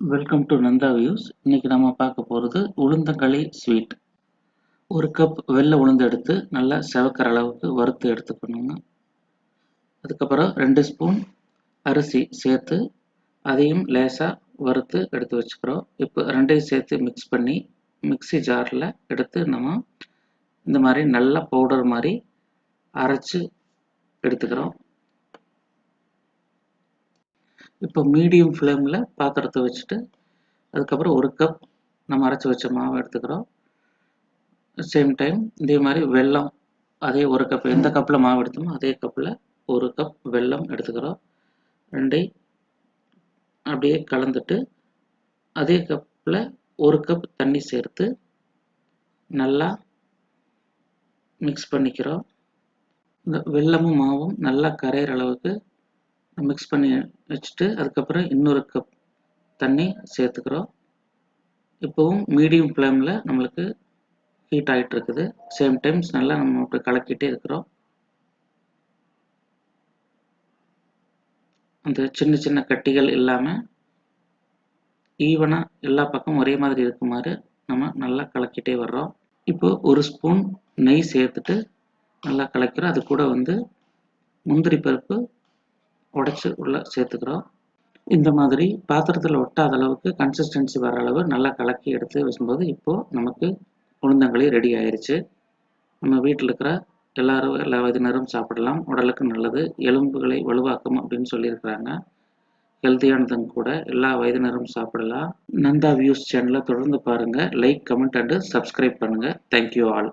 Welcome to Nanda views இன்னைக்கு நம்ம பார்க்க போகிறது உளுந்தங்களி ஸ்வீட் ஒரு கப் வெள்ளை உளுந்து எடுத்து நல்லா செவக்கிற அளவுக்கு வறுத்து எடுத்துக்கணுங்க அதுக்கப்புறம் ரெண்டு ஸ்பூன் அரிசி சேர்த்து அதையும் லேசாக வறுத்து எடுத்து வச்சுக்கிறோம். இப்போ ரெண்டையும் சேர்த்து மிக்ஸ் பண்ணி மிக்ஸி ஜாரில் எடுத்து நம்ம இந்த மாதிரி நல்லா பவுடர் மாதிரி அரைச்சி எடுத்துக்கிறோம். இப்போ மீடியம் ஃப்ளேமில் பாத்திரத்தை வச்சுட்டு அதுக்கப்புறம் ஒரு கப் நம்ம அரைச்சி வச்ச மாவு எடுத்துக்கிறோம். சேம் டைம் இதே மாதிரி வெல்லம் அதே ஒரு கப் எந்த கப்பில் மாவு எடுத்தோமோ அதே கப்பில் ஒரு கப் வெல்லம் எடுத்துக்கிறோம். ரெண்டை அப்படியே கலந்துட்டு அதே கப்பில் ஒரு கப் தண்ணி சேர்த்து நல்லா மிக்ஸ் பண்ணிக்கிறோம். இந்த வெல்லமும் மாவும் நல்லா கரையிற அளவுக்கு மிக்ஸ் பண்ணி வச்சுட்டு அதுக்கப்புறம் இன்னொரு கப் தண்ணி சேர்த்துக்கிறோம். இப்போவும் மீடியம் ஃப்ளேமில் நம்மளுக்கு ஹீட் ஆகிட்டு இருக்குது. சேம் டைம்ஸ் நல்லா நம்ம அப்படி கலக்கிட்டே இருக்கிறோம். அந்த சின்ன சின்ன கட்டிகள் இல்லாமல் ஈவனாக எல்லா பக்கமும் ஒரே மாதிரி இருக்குமாறு நம்ம நல்லா கலக்கிட்டே வர்றோம். இப்போ ஒரு ஸ்பூன் நெய் சேர்த்துட்டு நல்லா கலக்கிறோம். அது கூட வந்து முந்திரி பருப்பு உடச்சி உள்ளே சேர்த்துக்கிறோம். இந்த மாதிரி பாத்திரத்தில் ஒட்டாத அளவுக்கு கன்சிஸ்டன்சி வர அளவு நல்லா கலக்கி எடுத்து வச்சும்போது இப்போது நமக்கு உளுந்தங்களி ரெடி ஆயிடுச்சு நம்ம வீட்டில் இருக்கிற எல்லாரும் எல்லா வயதினரும் சாப்பிடலாம். உடலுக்கு நல்லது. எலும்புகளை வலுவாக்கும் அப்படின்னு சொல்லியிருக்கிறாங்க. ஹெல்த்தியானதும் கூட எல்லா வயதினரும் சாப்பிடலாம். நந்தா வியூஸ் சேனலை தொடர்ந்து பாருங்கள் லைக் கமெண்ட் அண்டு சப்ஸ்கிரைப் பண்ணுங்கள் தேங்க்யூ ஆல்